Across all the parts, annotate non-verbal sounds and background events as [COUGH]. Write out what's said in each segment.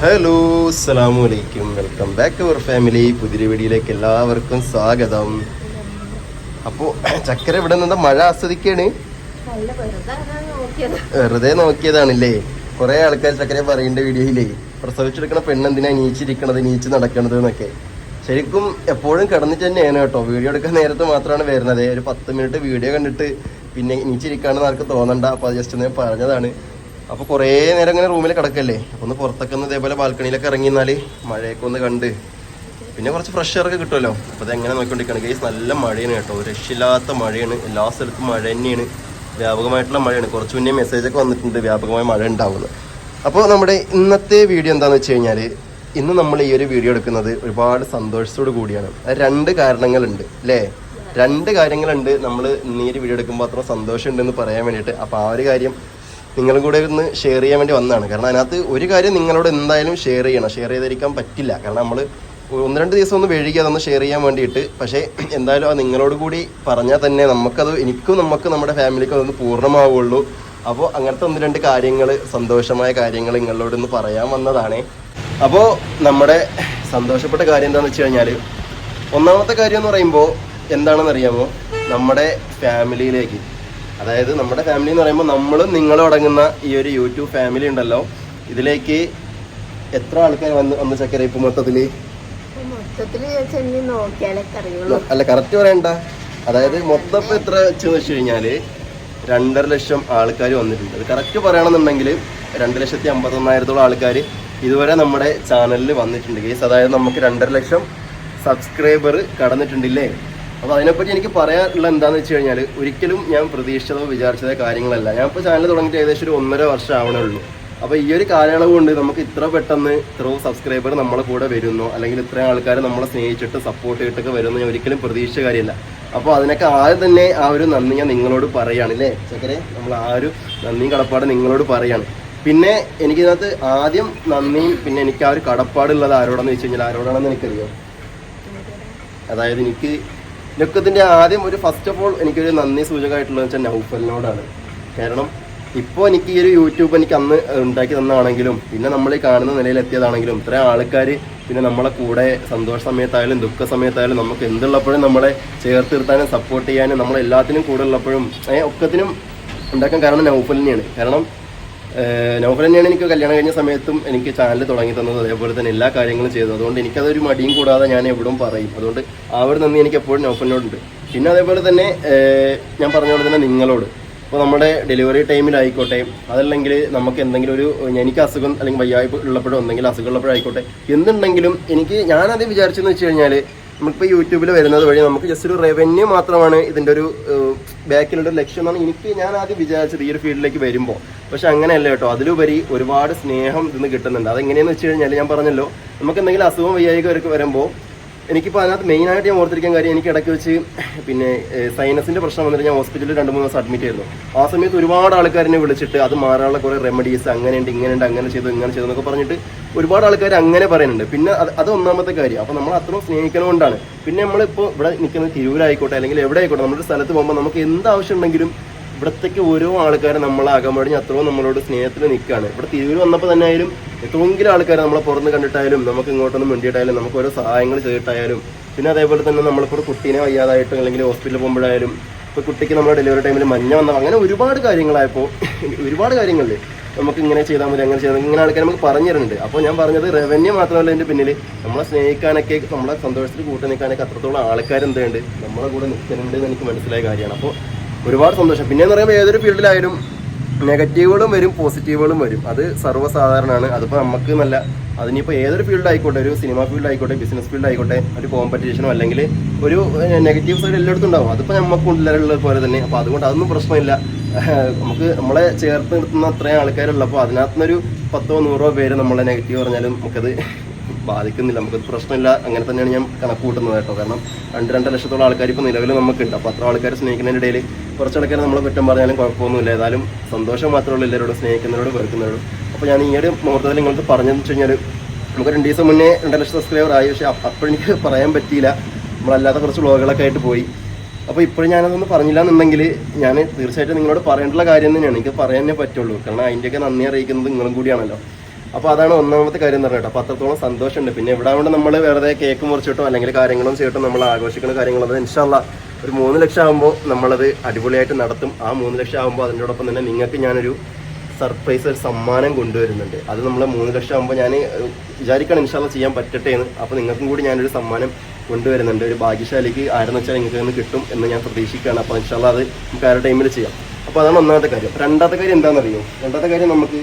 Hello അസ്സലാമു അലൈക്കും. Welcome back our family. പുതിയ വീഡിയോയിലേക്ക് എല്ലാവർക്കും സ്വാഗതം. അപ്പോൾ ചക്കര ഇവിടെ നിന്ന് മഴ ആസ്വദിക്കാണ്? വെറുതെ നോക്കിയതാണല്ലേ? കുറെ ആൾക്കാർ ചക്കര പറയേണ്ട വീഡിയോയിലേ. പ്രസവിച്ചെടുക്കണ പെണ്ണെന്തിനാ നീച്ചിരിക്കണത് നീച്ച് നടക്കണത് എന്നൊക്കെ. ശരിക്കും എപ്പോഴും കിടന്നിട്ട് തന്നെയാണ് കേട്ടോ. വീഡിയോ എടുക്കാൻ നേരത്ത് മാത്രമാണ് വരുന്നത്. ഒരു പത്ത് മിനിറ്റ് വീഡിയോ കണ്ടിട്ട് പിന്നെ നീച്ചിരിക്കാണെന്ന് ആർക്ക് തോന്നണ്ട. അപ്പോൾ അത് ജസ്റ്റ് ഒന്ന് പറഞ്ഞതാണ്. അപ്പോൾ കുറേ നേരം ഇങ്ങനെ റൂമിൽ കിടക്കല്ലേ. ഒന്ന് പുറത്തൊക്കെ ഒന്ന് ഇതേപോലെ ബാൽക്കണിയിലൊക്കെ ഇറങ്ങി എന്നാൽ മഴയൊക്കെ ഒന്ന് കണ്ട് പിന്നെ കുറച്ച് ഫ്രഷ് എയറൊക്കെ കിട്ടുമല്ലോ. അപ്പോൾ അത് എങ്ങനെ നോക്കിക്കൊണ്ടിരിക്കുകയാണ്? ഗൈസ് നല്ല മഴയാണ് കേട്ടോ. രക്ഷയില്ലാത്ത മഴയാണ്. എല്ലാ സ്ഥലത്തും മഴ തന്നെയാണ്. വ്യാപകമായിട്ടുള്ള മഴയാണ്. കുറച്ച് മുന്നേ മെസ്സേജൊക്കെ വന്നിട്ടുണ്ട് വ്യാപകമായ മഴ ഉണ്ടാവുന്നത് അപ്പോൾ നമ്മുടെ ഇന്നത്തെ വീഡിയോ എന്താണെന്ന് വെച്ച് കഴിഞ്ഞാൽ ഇന്ന് നമ്മൾ ഈ ഒരു വീഡിയോ എടുക്കുന്നത് ഒരുപാട് സന്തോഷത്തോടു കൂടിയാണ്. രണ്ട് കാരണങ്ങളുണ്ട് അല്ലേ? രണ്ട് കാര്യങ്ങളുണ്ട് നമ്മൾ ഇന്ന് ഈ ഒരു വീഡിയോ എടുക്കുമ്പോൾ അത്ര സന്തോഷമുണ്ടെന്ന് പറയാൻ വേണ്ടിയിട്ട്. അപ്പോൾ ആ ഒരു കാര്യം നിങ്ങളും കൂടെ ഒന്ന് ഷെയർ ചെയ്യാൻ വേണ്ടി വന്നതാണ്. കാരണം അതിനകത്ത് ഒരു കാര്യം നിങ്ങളോട് എന്തായാലും ഷെയർ ചെയ്യണം. ഷെയർ ചെയ്തിരിക്കാൻ പറ്റില്ല. കാരണം നമ്മൾ ഒന്ന് രണ്ട് ദിവസം ഒന്ന് വഴുകി അതൊന്ന് ഷെയർ ചെയ്യാൻ വേണ്ടിയിട്ട്. പക്ഷേ എന്തായാലും അത് നിങ്ങളോട് കൂടി പറഞ്ഞാൽ തന്നെ നമുക്കത് എനിക്കും നമുക്ക് നമ്മുടെ ഫാമിലിക്കും അതൊന്ന് പൂർണമാവുള്ളൂ. അപ്പോൾ അങ്ങനത്തെ ഒന്ന് രണ്ട് കാര്യങ്ങൾ സന്തോഷമായ കാര്യങ്ങൾ നിങ്ങളോട് ഒന്ന് പറയാൻ വന്നതാണ്. അപ്പോൾ നമ്മുടെ സന്തോഷപ്പെട്ട കാര്യം എന്താണെന്ന് വെച്ച് കഴിഞ്ഞാൽ ഒന്നാമത്തെ കാര്യം എന്ന് പറയുമ്പോൾ എന്താണെന്ന് അറിയാമോ നമ്മുടെ ഫാമിലിയിലേക്ക് അതായത് നമ്മുടെ ഫാമിലി എന്ന് പറയുമ്പോൾ നമ്മളും നിങ്ങളും അടങ്ങുന്ന ഈ ഒരു യൂട്യൂബ് ഫാമിലി ഉണ്ടല്ലോ. ഇതിലേക്ക് എത്ര ആൾക്കാർ വന്ന് വന്ന് ചക്കര ഇപ്പൊ മൊത്തത്തിൽ? അല്ല കറക്റ്റ് പറയണ്ട. അതായത് മൊത്തം ഇപ്പൊ എത്ര വെച്ചെന്ന് വെച്ച് കഴിഞ്ഞാൽ രണ്ടര ലക്ഷം ആൾക്കാർ വന്നിട്ടുണ്ട്. അത് കറക്റ്റ് പറയണമെന്നുണ്ടെങ്കിൽ രണ്ട് ലക്ഷത്തി അമ്പത്തൊന്നായിരത്തോളം ആൾക്കാർ ഇതുവരെ നമ്മുടെ ചാനലിൽ വന്നിട്ടുണ്ട്. കേസ് അതായത് നമുക്ക് രണ്ടര ലക്ഷം സബ്സ്ക്രൈബർ കടന്നിട്ടുണ്ടില്ലേ? അപ്പോൾ അതിനെപ്പറ്റി എനിക്ക് പറയാനുള്ള എന്താണെന്ന് വെച്ച് കഴിഞ്ഞാൽ ഒരിക്കലും ഞാൻ പ്രതീക്ഷിച്ചതോ വിചാരിച്ചതോ കാര്യങ്ങളല്ല. ഞാൻ ഇപ്പോൾ ചാനൽ തുടങ്ങിയിട്ട് ഏകദേശം ഒരു ഒന്നര വർഷം ആവണേ ഉള്ളൂ അപ്പോൾ ഈ ഒരു കാലയളവ് കൊണ്ട് നമുക്ക് ഇത്ര പെട്ടെന്ന് ഇത്രയും സബ്സ്ക്രൈബർ നമ്മളെ കൂടെ വരുന്നു അല്ലെങ്കിൽ ഇത്രയും ആൾക്കാർ നമ്മളെ സ്നേഹിച്ചിട്ട് സപ്പോർട്ട് ചെയ്തിട്ടൊക്കെ വരുന്നു ഞാൻ ഒരിക്കലും പ്രതീക്ഷിച്ച കാര്യമല്ല അപ്പോൾ അതിനൊക്കെ ആദ്യം തന്നെ ആ ഒരു നന്ദി ഞാൻ നിങ്ങളോട് പറയുകയാണ് അല്ലേ ചക്കരെ നമ്മൾ ആ ഒരു നന്ദിയും കടപ്പാട് നിങ്ങളോട് പറയുകയാണ് പിന്നെ എനിക്കിതിനകത്ത് ആദ്യം നന്ദിയും പിന്നെ എനിക്ക് ആ ഒരു കടപ്പാടുള്ളത് ആരോടാന്ന് വെച്ച് കഴിഞ്ഞാൽ ആരോടാണെന്ന് എനിക്കറിയാം? അതായത് എനിക്ക് ലൊക്കത്തിന്റെ ആദ്യം ഒരു ഫസ്റ്റ് ഓഫ് ഓൾ എനിക്കൊരു നന്ദി സൂചകമായിട്ടുള്ളത് വെച്ചാൽ നൗഫലിനോടാണ്. കാരണം ഇപ്പോൾ എനിക്ക് ഈ ഒരു യൂട്യൂബ് എനിക്ക് അന്ന് ഉണ്ടാക്കി തന്നാണെങ്കിലും പിന്നെ നമ്മൾ ഈ കാണുന്ന നിലയിൽ എത്തിയതാണെങ്കിലും ഇത്രയും ആൾക്കാർ പിന്നെ നമ്മളെ കൂടെ സന്തോഷ സമയത്തായാലും ദുഃഖ സമയത്തായാലും നമുക്ക് എന്തുള്ളപ്പോഴും നമ്മളെ ചേർത്ത് നിർത്താനും സപ്പോർട്ട് ചെയ്യാനും നമ്മളെല്ലാത്തിനും കൂടെ ഉള്ളപ്പോഴും ഒക്കത്തിനും ഉണ്ടാക്കാൻ കാരണം നൗഫൽ തന്നെയാണ് കാരണം നൗഫൽ തന്നെയാണ് എനിക്ക് കല്യാണം കഴിഞ്ഞ സമയത്തും എനിക്ക് ചാനൽ തുടങ്ങി തന്നത്. അതേപോലെ തന്നെ എല്ലാ കാര്യങ്ങളും ചെയ്തത്. അതുകൊണ്ട് എനിക്കതൊരു മടിയും കൂടാതെ ഞാൻ എവിടും പറയും. അതുകൊണ്ട് ആ ഒരു നന്ദി എനിക്ക് എപ്പോഴും നൗഫലിനോടുണ്ട്. പിന്നെ അതേപോലെ തന്നെ ഞാൻ പറഞ്ഞ പോലെ തന്നെ നിങ്ങളോട്. ഇപ്പോൾ നമ്മുടെ ഡെലിവറി ടൈമിലായിക്കോട്ടെ അതല്ലെങ്കിൽ നമുക്ക് എന്തെങ്കിലും ഒരു എനിക്ക് അസുഖം അല്ലെങ്കിൽ വയ്യായ്പ ഉള്ളപ്പോഴോ എന്തെങ്കിലും അസുഖം ഉള്ളപ്പോഴോ ആയിക്കോട്ടെ എന്തുണ്ടെങ്കിലും എനിക്ക് ഞാനത് വിചാരിച്ചെന്ന് വെച്ച് കഴിഞ്ഞാൽ നമുക്കിപ്പോൾ യൂട്യൂബിൽ വരുന്നത് വഴി നമുക്ക് ജസ്റ്റ് ഒരു റവന്യൂ മാത്രമാണ് ഇതിന്റെ ഒരു ബാക്കിലുള്ള ലക്ഷ്യം എന്നാണ് എനിക്ക് ഞാൻ ആദ്യം വിചാരിച്ചത് ഈ ഒരു ഫീൽഡിലേക്ക് വരുമ്പോൾ പക്ഷെ അങ്ങനെയല്ല കേട്ടോ. അതിലുപരി ഒരുപാട് സ്നേഹം ഇതിന് കിട്ടുന്നുണ്ട്. അതെങ്ങനെയാണെന്ന് വെച്ച് കഴിഞ്ഞാൽ ഞാൻ പറഞ്ഞല്ലോ. നമുക്ക് എന്തെങ്കിലും അസുഖം വയ്യായിക വരുമ്പോൾ എനിക്കിപ്പോൾ അതിനകത്ത് മെയിനായിട്ട് ഞാൻ ഓർത്തിരിക്കാൻ കാര്യം എനിക്ക് ഇടയ്ക്ക് വെച്ച് പിന്നെ സൈനസിന്റെ പ്രശ്നം വന്നിട്ട് ഞാൻ ഹോസ്പിറ്റലിൽ രണ്ട് മൂന്ന് ദിവസം അഡ്മിറ്റ് ആയിരുന്നു ആ സമയത്ത് ഒരുപാട് ആൾക്കാരെന്നെ വിളിച്ചിട്ട് അത് മാറാനുള്ള കുറേ റെമഡീസ് അങ്ങനെയുണ്ട് ഇങ്ങനെയുണ്ട് അങ്ങനെ ചെയ്തു ഇങ്ങനെ ചെയ്തു എന്നൊക്കെ പറഞ്ഞിട്ട് ഒരുപാട് ആൾക്കാർ അങ്ങനെ പറയുന്നുണ്ട്. പിന്നെ അത് അത് ഒന്നാമത്തെ കാര്യം. അപ്പോൾ നമ്മൾ അത്രയും സ്നേഹിക്കണമുണ്ടാണ് പിന്നെ നമ്മളിപ്പോൾ ഇവിടെ നിൽക്കുന്ന തിരൂരായിക്കോട്ടെ അല്ലെങ്കിൽ എവിടെ ആയിക്കോട്ടെ നമ്മുടെ സ്ഥലത്ത് പോകുമ്പോൾ നമുക്ക് എന്ത് ആവശ്യം ഉണ്ടെങ്കിലും ഇവിടത്തേക്ക് ഓരോ ആൾക്കാരും നമ്മളെ അകമടിഞ്ഞ് അത്രയും നമ്മളോട് സ്നേഹത്തിൽ നിൽക്കുകയാണ്. ഇവിടെ തിരൂർ വന്നപ്പോൾ തന്നെ ആയാലും എത്രയെങ്കിലും ആൾക്കാർ നമ്മളെ പുറത്ത് കണ്ടിട്ടായാലും നമുക്ക് ഇങ്ങോട്ടൊന്നും വേണ്ടിയിട്ടായാലും നമുക്ക് ഓരോ സഹായങ്ങൾ ചെയ്തിട്ടായാലും പിന്നെ അതേപോലെ തന്നെ നമ്മളിപ്പോൾ കുട്ടീനെ വയ്യാതായിട്ട് അല്ലെങ്കിൽ ഹോസ്പിറ്റലിൽ പോകുമ്പോഴായാലും ഇപ്പോൾ കുട്ടിക്ക് നമ്മുടെ ഡെലിവറി ടൈമിൽ മഞ്ഞ വന്ന അങ്ങനെ ഒരുപാട് കാര്യങ്ങളായപ്പോൾ [LAUGHS] ഒരുപാട് കാര്യങ്ങളിൽ നമുക്ക് ഇങ്ങനെ ചെയ്താൽ മതി അങ്ങനെ ചെയ്താൽ ഇങ്ങനെ ആൾക്കാർ നമുക്ക് പറഞ്ഞു അപ്പോൾ ഞാൻ പറഞ്ഞത് റവന്യൂ മാത്രമല്ല എന്റെ പിന്നിൽ നമ്മളെ സ്നേഹിക്കാനൊക്കെ നമ്മളെ സന്തോഷത്തിൽ കൂട്ടി നിൽക്കാനൊക്കെ അത്രത്തോളം ആൾക്കാർ എന്തുണ്ട് നമ്മളെ കൂടെ നിൽക്കുന്നുണ്ട് എന്ന് എനിക്ക് മനസ്സിലായ കാര്യമാണ്. അപ്പോൾ ഒരുപാട് സന്തോഷം. പിന്നെ എന്ന് പറയുമ്പോൾ ഏതൊരു ഫീൽഡിലായാലും നെഗറ്റീവുകളും വരും പോസിറ്റീവുകളും വരും. അത് സർവസാധാരണമാണ് അതിപ്പോൾ നമുക്ക് നല്ല അതിനിപ്പോൾ ഏതൊരു ഫീൽഡ് ആയിക്കോട്ടെ ഒരു സിനിമ ഫീൽഡ് ആയിക്കോട്ടെ ബിസിനസ് ഫീൽഡ് ആയിക്കോട്ടെ ഒരു കോമ്പറ്റീഷനോ അല്ലെങ്കിൽ ഒരു നെഗറ്റീവ് സൈഡ് എല്ലായിടത്തും ഉണ്ടാവും. അതിപ്പോൾ നമുക്ക് ഉള്ളിലുള്ള പോലെ തന്നെ. അപ്പോൾ അതുകൊണ്ട് അതൊന്നും പ്രശ്നമില്ല. [LAUGHS] നമുക്ക് നമ്മളെ ചേർത്ത് നിർത്തുന്ന അത്രയും ആൾക്കാരുള്ളപ്പോൾ അതിനകത്തുനിന്നൊരു പത്തോ നൂറോ പേര് നമ്മളെ നെഗറ്റീവ് പറഞ്ഞാലും നമുക്കത് ബാധിക്കുന്നില്ല. നമുക്കത് പ്രശ്നമില്ല. അങ്ങനെ തന്നെയാണ് ഞാൻ കണക്ക് കൂട്ടുന്നത് കേട്ടോ. കാരണം രണ്ട് രണ്ട് ലക്ഷത്തോളം ആൾക്കാർ ഇപ്പോൾ നിലവിൽ നമുക്കുണ്ട്. അപ്പോൾ അത്ര ആൾക്കാർ സ്നേഹിക്കുന്നതിന്റെ ഇടയിൽ കുറച്ച് ആൾക്കാർ നമ്മൾ കുറ്റം പറഞ്ഞാലും കുഴപ്പമൊന്നുമില്ല. ഏതായാലും സന്തോഷം മാത്രമേ ഉള്ളൂ എല്ലാവരോടും സ്നേഹിക്കുന്നവരോട് വെറുക്കുന്നവരോടും. അപ്പോൾ ഞാൻ ഈ ഒരു മുഹൂർത്തത്തിൽ നിങ്ങൾക്ക് പറഞ്ഞതെന്ന് വെച്ച് കഴിഞ്ഞാൽ നമുക്ക് രണ്ട് ദിവസം മുന്നേ രണ്ട് ലക്ഷം സബ്സ്ക്രൈബർ ആയി. പക്ഷേ അപ്പോഴെനിക്ക് പറയാൻ പറ്റിയില്ല. നമ്മളല്ലാത്ത കുറച്ച് വ്ളോഗുകളൊക്കെ ആയിട്ട് പോയി. അപ്പോൾ ഇപ്പോഴും ഞാനതൊന്നും പറഞ്ഞില്ല എന്നുണ്ടെങ്കിൽ ഞാൻ തീർച്ചയായിട്ടും നിങ്ങളോട് പറയേണ്ടുള്ള കാര്യം തന്നെയാണ്. എനിക്ക് പറയാനേ പറ്റുള്ളൂ. കാരണം അതിന്റെയൊക്കെ നന്ദി അറിയിക്കുന്നത് നിങ്ങളും കൂടിയാണല്ലോ. അപ്പോൾ അതാണ് ഒന്നാമത്തെ കാര്യം എന്ന് പറഞ്ഞിട്ട് അപ്പോൾ അത്രത്തോളം സന്തോഷമുണ്ട്. പിന്നെ ഇവിടെ കൊണ്ട് നമ്മൾ വെറുതെ കേക്ക് മുറിച്ചിട്ടോ അല്ലെങ്കിൽ കാര്യങ്ങളും ചെയ്തിട്ടോ നമ്മൾ ആഘോഷിക്കുന്ന കാര്യങ്ങളും അത് ഇൻഷാല്ല ഒരു മൂന്ന് ലക്ഷം ആകുമ്പോൾ നമ്മളത് അടിപൊളിയായിട്ട് നടത്തും. ആ മൂന്ന് ലക്ഷം ആകുമ്പോൾ അതിനോടൊപ്പം തന്നെ നിങ്ങൾക്ക് ഞാനൊരു സർപ്രൈസ് ഒരു സമ്മാനം കൊണ്ടുവരുന്നുണ്ട്. അത് നമ്മൾ മൂന്ന് ലക്ഷം ആകുമ്പോൾ ഞാൻ വിചാരിക്കണം ഇൻഷാല്ല ചെയ്യാൻ പറ്റട്ടെ എന്ന്. അപ്പോൾ നിങ്ങൾക്കും കൂടി ഞാനൊരു സമ്മാനം കൊണ്ടുവരുന്നുണ്ട്. ഒരു ഭാഗ്യശാലിക്ക് ആരെന്ന് വെച്ചാൽ നിങ്ങൾക്ക് നിന്ന് കിട്ടും എന്ന് ഞാൻ പ്രതീക്ഷിക്കുകയാണ്. അപ്പോൾ ഇൻഷാല്ല അത് നമുക്ക് ആ ടൈമിൽ ചെയ്യാം. അപ്പോൾ അതാണ് ഒന്നാമത്തെ കാര്യം. രണ്ടാമത്തെ കാര്യം എന്താണെന്നറിയോ? രണ്ടാമത്തെ കാര്യം നമുക്ക്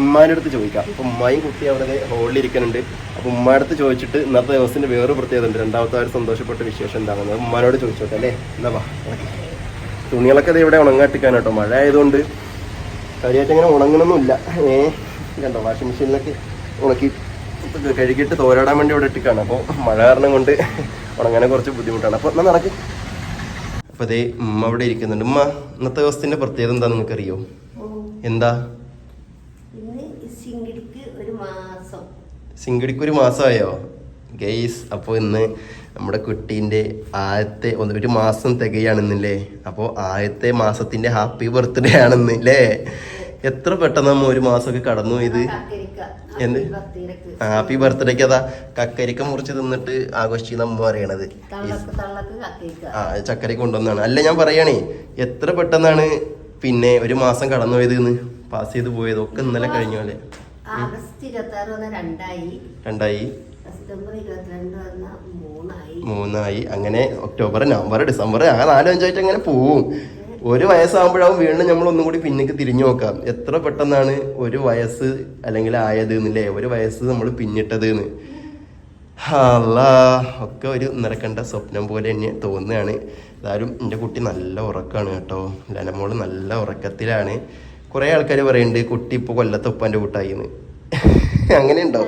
ഉമ്മാന്റെ അടുത്ത് ചോദിക്കാം. അപ്പോൾ ഉമ്മായും കുട്ടി അവിടെ ഹോളിൽ ഇരിക്കുന്നുണ്ട്. അപ്പോൾ ഉമ്മാന്റെ അടുത്ത് ചോദിച്ചിട്ട് ഇന്നത്തെ ദിവസത്തിന്റെ വേറൊരു പ്രത്യേകത ഉണ്ട്. രണ്ടാമത്തെ ഒരു സന്തോഷപ്പെട്ട വിശേഷം എന്താണെന്ന് ഉമ്മാനോട് ചോദിച്ചോട്ടെ അല്ലേ? എന്നാ വാ തുണികളൊക്കെ ദേ ഇവിടെ ഉണങ്ങാട്ടിക്കാൻ കേട്ടോ. മഴ ആയതുകൊണ്ട് കാര്യമായിട്ട് അങ്ങനെ ഉണങ്ങണമെന്നില്ല ഏ കണ്ടോ വാഷിംഗ് മെഷീനിലൊക്കെ ഉണക്കി കഴുകിയിട്ട് തോരാടാൻ വേണ്ടി ഇവിടെ ഇട്ടിക്കാണ് അപ്പോൾ മഴ കാരണം കൊണ്ട് ഉണങ്ങാൻ കുറച്ച് ബുദ്ധിമുട്ടാണ്. അപ്പോൾ എന്നാൽ നടക്ക്. അപ്പോൾ അതേ ഉമ്മ അവിടെ ഇരിക്കുന്നുണ്ട്. ഉമ്മ ഇന്നത്തെ ദിവസത്തിന്റെ പ്രത്യേകത എന്താണെന്ന് നിങ്ങൾക്കറിയോ എന്താ ഇന്ന് സിംഗിടിക്ക് ഒരു മാസം സിംഗടിക്ക് ഒരു മാസമായോ? ഗെയ്സ് അപ്പോൾ ഇന്ന് നമ്മുടെ കുട്ടീന്റെ ആദ്യത്തെ ഒന്ന് ഒരു മാസം തികയാണെന്നില്ലേ? അപ്പോൾ ആദ്യത്തെ മാസത്തിന്റെ ഹാപ്പി ബർത്ത്ഡേ ആണെന്ന് അല്ലേ എത്ര പെട്ടെന്ന് നമ്മൾ ഒരു മാസമൊക്കെ കടന്നു ഇത്? എന്ത്? ഹാപ്പി ബർത്ത്ഡേക്ക് അതാ കക്കരിക്ക മുറിച്ച് തിന്നിട്ട് ആഘോഷിച്ച് നമ്മ പറയണത്. ആ ചക്കര കൊണ്ടുവന്നാണ് അല്ല ഞാൻ പറയണേ എത്ര പെട്ടെന്നാണ് പിന്നെ ഒരു മാസം കടന്നു പോയത് പാസ് ചെയ്ത് പോയത്. ഒക്കെ ഇന്നലെ കഴിഞ്ഞ പോലെ ആഗസ്റ്റ് ഇരുപത്തി ആറ് വന്ന രണ്ടായി. രണ്ടായി. സെപ്റ്റംബർ ഇരുപത്തിരണ്ട് വന്ന മൂന്നായി. മൂന്നായി. അങ്ങനെ ഒക്ടോബർ നവംബർ ഡിസംബർ അങ്ങനെ നാലഞ്ചായിട്ട് അങ്ങനെ പോവും. ഒരു വയസ്സാകുമ്പോഴാവും വീണ്ടും നമ്മൾ ഒന്നും കൂടി പിന്നിക്ക് തിരിഞ്ഞു നോക്കാം. എത്ര പെട്ടെന്നാണ് ഒരു വയസ്സ് അല്ലെങ്കിൽ ആയത് എന്നല്ലേ ഒരു വയസ്സ് നമ്മൾ പിന്നിട്ടത് എന്ന് അല്ല ഒക്കെ ഒരു നിരക്കണ്ട സ്വപ്നം പോലെ തന്നെ തോന്നുകയാണ്. എന്തായാലും എന്റെ കുട്ടി നല്ല ഉറക്കമാണ് കേട്ടോ. ലനമോൾ നല്ല ഉറക്കത്തിലാണ്. കുറേ ആൾക്കാർ പറയുന്നുണ്ട് കുട്ടി ഇപ്പോൾ കൊല്ലത്തെ ഉപ്പാന്റെ കൂട്ടായിന്ന്. [LAUGHS] അങ്ങനെ ഉണ്ടോ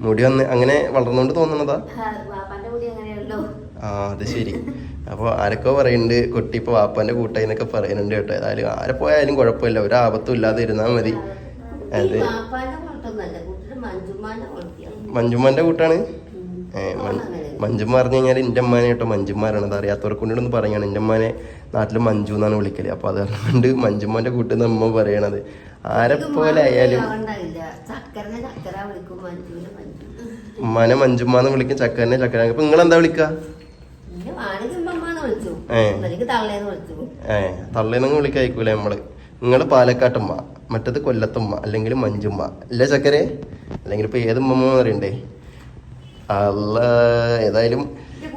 മുടി വന്ന് അങ്ങനെ വളർന്നുകൊണ്ട് തോന്നുന്നതാ. ആ, അത് ശരി. അപ്പോൾ ആരൊക്കെ പറയുന്നുണ്ട് കുട്ടി ഇപ്പോൾ വാപ്പാന്റെ കൂട്ടായി എന്നൊക്കെ പറയുന്നുണ്ട് കേട്ടോ. ഏതായാലും ആരെ പോയാലും കുഴപ്പമില്ല. ഒരു ആപത്തും ഇല്ലാതെ ഇരുന്നാൽ മതി. അതെ മഞ്ജുമ്മന്റെ കൂട്ടാണ്? ഏ, മഞ്ജുമ്മ പറഞ്ഞു കഴിഞ്ഞാൽ എന്റെ അമ്മാനെ കേട്ടോ. മഞ്ജുമാരാണ് അത് അറിയാത്തവർക്ക് കൊണ്ടൊന്ന് പറയുകയാണ് എന്റെ അമ്മാനെ നാട്ടിൽ മഞ്ജു എന്നാണ് വിളിക്കൽ. അപ്പോൾ അത് കൊണ്ട് മഞ്ജുമ്മന്റെ കൂട്ടെന്ന് അമ്മ പറയണത്. ആരെ പോലെ ആയാലും ഉണ്ടാവില്ല ചക്കരനെ എന്ന് വിളിക്കും വിളിക്കും ചക്കരനെ ചക്കര അപ്പൊ നിങ്ങൾ എന്താ വിളിക്കുക വിളിച്ചു. ഏ. തള്ളേന്നങ്ങ് വിളിക്കായിരിക്കൂലേ നമ്മൾ. നിങ്ങൾ പാലക്കാട്ടമ്മ മറ്റത് കൊല്ലത്തമ്മ അല്ലെങ്കിൽ മഞ്ജുമ്മ. അല്ലേ ചക്കരെ? അല്ലെങ്കിൽ ഇപ്പൊ ഏത് ഉമ്മ അറിയണ്ടേ അല്ല ഏതായാലും എന്റെ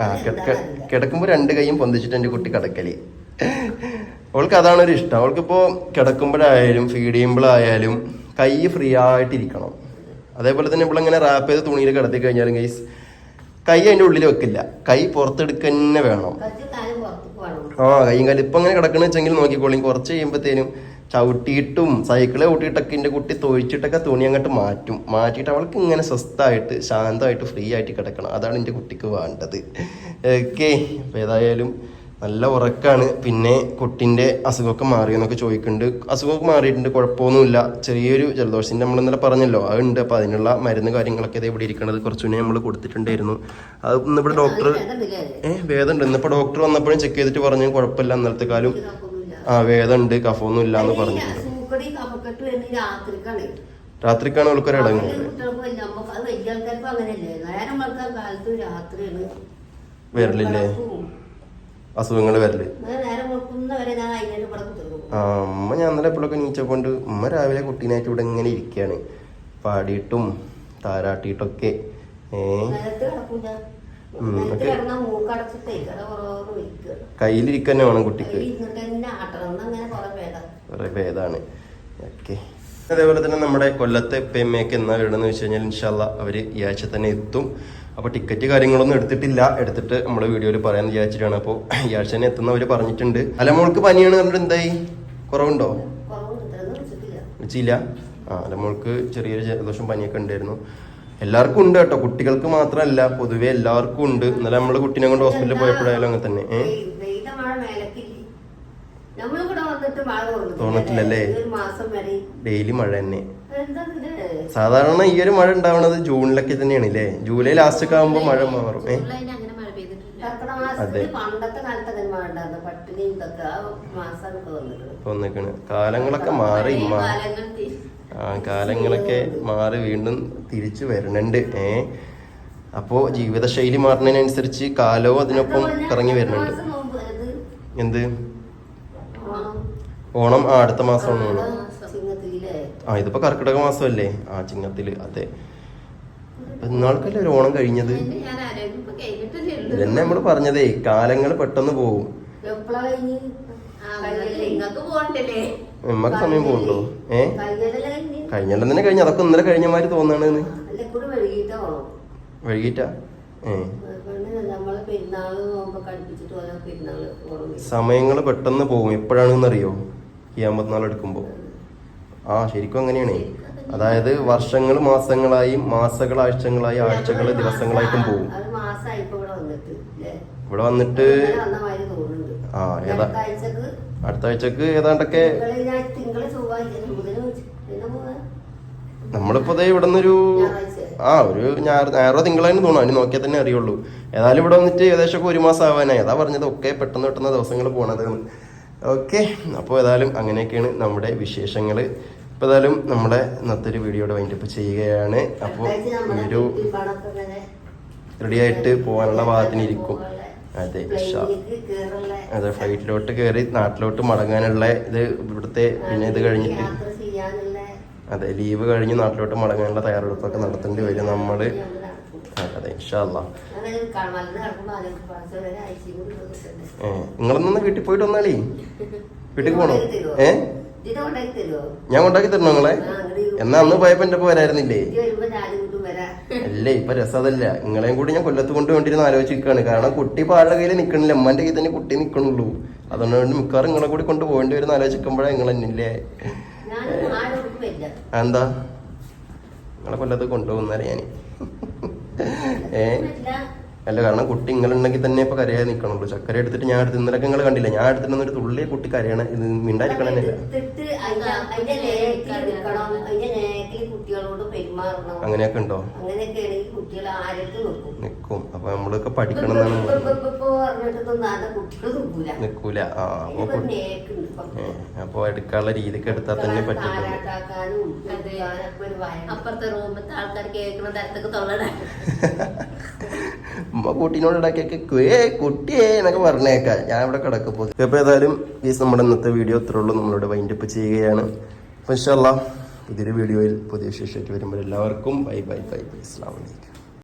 ആ കിടക്കുമ്പോൾ രണ്ട് കൈയും പൊന്തിച്ചിട്ട് എന്റെ കുട്ടി കിടക്കൽ. അവൾക്ക് അതാണ് ഒരു ഇഷ്ടം. അവൾക്കിപ്പോൾ കിടക്കുമ്പോഴായാലും ഫീഡ് ചെയ്യുമ്പോഴായാലും കൈ ഫ്രീ ആയിട്ടിരിക്കണം. അതേപോലെ തന്നെ ഇവളിങ്ങനെ റാപ്പ് ചെയ്ത് തുണിയിൽ കിടത്തി കഴിഞ്ഞാലും ഗൈസ് കൈ അതിന്റെ ഉള്ളിൽ വെക്കില്ല. കൈ പുറത്തെടുക്ക തന്നെ വേണം. ആ കൈയും കാലും ഇപ്പം അങ്ങനെ കിടക്കണ വെച്ചെങ്കിൽ നോക്കിക്കോളിയും കുറച്ച് കഴിയുമ്പോഴത്തേനും ചവിട്ടിയിട്ടും സൈക്കിളെ ഓട്ടിയിട്ടൊക്കെ എന്റെ കുട്ടി തൊഴിച്ചിട്ടൊക്കെ തുണി അങ്ങോട്ട് മാറ്റും. മാറ്റിയിട്ട് അവൾക്ക് ഇങ്ങനെ സ്വസ്ഥമായിട്ട് ശാന്തമായിട്ട് ഫ്രീ ആയിട്ട് കിടക്കണം. അതാണ് എന്റെ കുട്ടിക്ക് വേണ്ടത്. ഓക്കെ അപ്പോൾ ഏതായാലും നല്ല ഉറക്കാണ്. പിന്നെ കുട്ടിന്റെ അസുഖമൊക്കെ മാറിയെന്നൊക്കെ ചോദിക്കുന്നുണ്ട്. അസുഖമൊക്കെ മാറിയിട്ടുണ്ട് കുഴപ്പമൊന്നുമില്ല. ചെറിയൊരു ജലദോഷത്തിന്റെ നമ്മൾ ഇന്നലെ പറഞ്ഞല്ലോ അതുണ്ട് അപ്പോൾ അതിനുള്ള മരുന്ന് കാര്യങ്ങളൊക്കെ ഇവിടെ ഇരിക്കണത് കുറച്ചു മുന്നേ നമ്മൾ കൊടുത്തിട്ടുണ്ടായിരുന്നു. അത് ഇന്നിവിടെ ഡോക്ടർ ഏഹ് വേദമുണ്ട് ഇന്നിപ്പോ ഡോക്ടർ വന്നപ്പോഴും ചെക്ക് ചെയ്തിട്ട് പറഞ്ഞു കുഴപ്പമില്ല ഇന്നലത്തെ കാലം ആ വേദമുണ്ട് കഫമൊന്നും ഇല്ല എന്ന് പറഞ്ഞിട്ടുണ്ട്. രാത്രിക്കാണ്. ഇടങ്ങ് വെളുക്കാൻ രാത്രിയാണ്. വരലില്ലേ. അസുഖങ്ങൾ വരൽ. ആ അമ്മ ഞാൻ ഇന്നലെ എപ്പോഴൊക്കെ നീച്ചപ്പോണ്ട് ഉമ്മ രാവിലെ കുട്ടീനായിട്ട് ഇവിടെ ഇങ്ങനെ ഇരിക്കുകയാണ് പാടിയിട്ടും താരാട്ടിയിട്ടൊക്കെ. ഏ? കയ്യിലിരിക്കുക തന്നെ വേണം കുട്ടിക്ക്. ഭേദമാണ് ഓക്കെ. അതേപോലെ തന്നെ നമ്മുടെ കൊല്ലത്തെ പെമ്മയൊക്കെ എന്നാ വരണമെന്ന് വെച്ച് കഴിഞ്ഞാൽ ഇൻഷാല്ല അവർ ഈ ആഴ്ച തന്നെ എത്തും. അപ്പോൾ ടിക്കറ്റ് കാര്യങ്ങളൊന്നും എടുത്തിട്ടില്ല. എടുത്തിട്ട് നമ്മുടെ വീഡിയോയിൽ പറയാൻ വിചാരിച്ചിട്ടാണ്. അപ്പോൾ ഈ ആഴ്ച തന്നെ എത്തുന്നവർ പറഞ്ഞിട്ടുണ്ട്. അല്ല മോൾക്ക് പനിയാണ് പറഞ്ഞിട്ട് എന്തായി? കുറവുണ്ടോ? വിളിച്ചില്ല ആ അല്ല മോൾക്ക് ചെറിയൊരു ജലദോഷം പനിയൊക്കെ ഉണ്ടായിരുന്നു. എല്ലാവർക്കും ഉണ്ട് കേട്ടോ. കുട്ടികൾക്ക് മാത്രമല്ല പൊതുവെ എല്ലാവർക്കും ഉണ്ട്. ഇന്നലെ നമ്മൾ കുട്ടീനെ കൊണ്ട് ഹോസ്പിറ്റലിൽ പോയപ്പോഴായാലും അങ്ങനെ തന്നെ. ഏഹ് വെയി- വെയില നമ്മളും കൂടെ വന്നിട്ട് മഴ തോന്നിട്ടില്ലല്ലേ? ഈ മാസം വരെ. ഡെയിലി മഴ തന്നെ. എന്താ സാധാരണ ഈ ഒരു മഴ ഉണ്ടാവുന്നത് ജൂണിലൊക്കെ തന്നെയാണ് അല്ലേ ജൂലൈ ലാസ്റ്റ് ഒക്കെ ആകുമ്പോൾ മഴ മാറും. ഏ? അതെ. തോന്നിക്കണ്. കാലങ്ങളൊക്കെ മാറി കാലങ്ങളൊക്കെ മാറി വീണ്ടും തിരിച്ചു വരുന്നുണ്ട്. ഏ അപ്പോ ജീവിതശൈലി മാറുന്നതിനനുസരിച്ച് കാലവും അതിനൊപ്പം കറങ്ങി വരുന്നുണ്ട്. എന്ത്? ഓണം ആ അടുത്ത മാസമാണ് ഓണം. ആ ഇതിപ്പോ കർക്കിടക മാസമല്ലേ? ആ ചിങ്ങത്തിൽ അതെ. ഇന്നാൾക്കല്ലേ ഒരു ഓണം കഴിഞ്ഞത്. ഇതന്നെ നമ്മൾ പറഞ്ഞതേ കാലങ്ങൾ പെട്ടെന്ന് പോവും. നമ്മക്ക് സമയം പോകുന്നുണ്ടോ ഏ? കഴിഞ്ഞല്ലേ കഴിഞ്ഞ് തന്നെ കഴിഞ്ഞ. അതൊക്കെ ഇന്നലെ കഴിഞ്ഞ മാതിരി തോന്നാണെന്ന് വൈകിട്ട് ഏ. സമയങ്ങൾ സമയങ്ങൾ പെട്ടെന്ന് പോകും. എപ്പോഴാണെന്ന് അറിയോ ഈ എടുക്കുമ്പോ. ആ ശരിക്കും അങ്ങനെയാണ്. അതായത് വർഷങ്ങൾ മാസങ്ങളായും മാസങ്ങൾ ആഴ്ചകളായി ആഴ്ചകൾ ദിവസങ്ങളായിട്ടും പോകും. മാസമായി ഇപ്പൊ ഇവിടെ വന്നിട്ട് ഇവിടെ ആ ഏതാ? അടുത്ത ആഴ്ചക്ക് ഏതാണ്ടൊക്കെ നമ്മളിപ്പോ ഇവിടെ നിന്നൊരു ആ ഒരു ഞായർ ഞായറോ തിങ്കളായിരുന്നു തോന്നുന്നു. അതിന് നോക്കിയാൽ തന്നെ അറിയുള്ളൂ. ഏതായാലും ഇവിടെ വന്നിട്ട് ഏകദേശം ഒരു മാസം ആവാനായി. അതാ പറഞ്ഞത്. ഒക്കെ പെട്ടെന്ന് പെട്ടെന്ന് ദിവസങ്ങൾ പോണത് ഓക്കെ. അപ്പോൾ ഏതായാലും അങ്ങനെയൊക്കെയാണ് നമ്മുടെ വിശേഷങ്ങൾ ഇപ്പം ഏതായാലും നമ്മുടെ ഇന്നത്തെ ഒരു വീഡിയോയുടെ വൈൻഡപ്പ് ചെയ്യുകയാണ്. അപ്പോൾ ഒരു വീട്ടിൽ പണൊക്കെ ഇങ്ങനെ റെഡി ആയിട്ട് പോകാനുള്ള ഭാഗത്തിന് ഇരിക്കും. അതെ അതെ ഫ്ലൈറ്റിലോട്ട് കയറി നാട്ടിലോട്ട് മടങ്ങാനുള്ള ഇത് ഇവിടുത്തെ പിന്നെ ഇത് കഴിഞ്ഞിട്ട്. അതെ ലീവ് കഴിഞ്ഞ് നാട്ടിലോട്ട് മടങ്ങാനുള്ള തയ്യാറെടുപ്പൊക്കെ നടത്തേണ്ടി വരും നമ്മൾ അതെ ഇൻഷാല്ല നിങ്ങളൊന്നും വീട്ടിൽ പോയിട്ട് വന്നാലേ? വീട്ടിൽ പോണോ? ഏ? ഇതിനെ കൊണ്ടാക്കി തരുമോ ഞാൻ കൊണ്ടാക്കി തരണോ നിങ്ങളെ? എന്നാ അന്ന് പോയപ്പോ എന്റെ ഒപ്പം വരായിരുന്നില്ലേ? അല്ലേ ഇപ്പൊ രസതല്ല. നിങ്ങളെയും കൂടി ഞാൻ കൊല്ലത്ത് കൊണ്ട് വേണ്ടിയിരുന്ന ആലോചിച്ച് കാരണം കുട്ടി ഇപ്പൊ ആളുടെ കയ്യിൽ നിൽക്കണില്ല അമ്മന്റെ കയ്യിൽ തന്നെ കുട്ടി നിൽക്കണുള്ളൂ അതുകൊണ്ട് മിക്കവാറും നിങ്ങളെ കൂടി കൊണ്ട് പോകേണ്ടി വരുന്ന ആലോചിക്കുമ്പോഴേ നിങ്ങൾ എന്നില്ലേ എന്താ നിങ്ങളെ കൊല്ലത്ത് കൊണ്ടുപോകുന്നറിയ ഞാൻ ഏ? വരില്ല. അല്ല കാരണം കുട്ടി ഇങ്ങളുണ്ടെങ്കിൽ തന്നെ ഇപ്പൊ കരയാതെ നിൽക്കണുള്ളൂ ചക്കര എടുത്തിട്ട് ഞാൻ എടുത്ത് ഇന്നലെ നിങ്ങൾ കണ്ടില്ല? ഞാൻ എടുത്തിട്ട് ഒരു തുള്ളി കുട്ടി കരയണ ഇത് മിണ്ടായിരിക്കണമെന്നില്ല അങ്ങനെയൊക്കെ ഉണ്ടോ? നിൽക്കും നിക്കും? അപ്പൊ നമ്മളൊക്കെ പഠിക്കണം എന്നാണ് നിൽക്കൂല നിക്കൂല. ആ അപ്പൊ അപ്പൊ എടുക്കാനുള്ള രീതിക്ക് എടുത്താൽ തന്നെ പറ്റും താരാട്ടാക്കാനും ഉടുപ്പിടാനൊക്കെ ഒരു ഭയം. അപ്പുറത്തെ റൂമത്തെ ആൾക്കാർ കേൾക്കുന്ന തരത്തൊക്കെ തൊള്ളടാ. [LAUGHS] ഉമ്മ കുട്ടീനോട് ഇടയ്ക്കൊക്കെ കുട്ടിയെ എന്നൊക്കെ പറഞ്ഞേക്കാം. ഞാൻ ഇവിടെ കിടക്കപ്പോ. ഇപ്പൊ ഏതായാലും ഈ നമ്മുടെ ഇന്നത്തെ വീഡിയോ ഇത്രേ ഉള്ളൂ. നമ്മളിവിടെ വൈൻഡപ്പ് ചെയ്യുകയാണ്. അപ്പൊ ഇൻഷാല്ലാ പുതിയൊരു വീഡിയോയിൽ പുതിയ വിശേഷമായിട്ട് വരുമ്പോൾ എല്ലാവർക്കും ബൈ ബൈ ബൈ ബൈ അസ്ലാം വലൈക്കും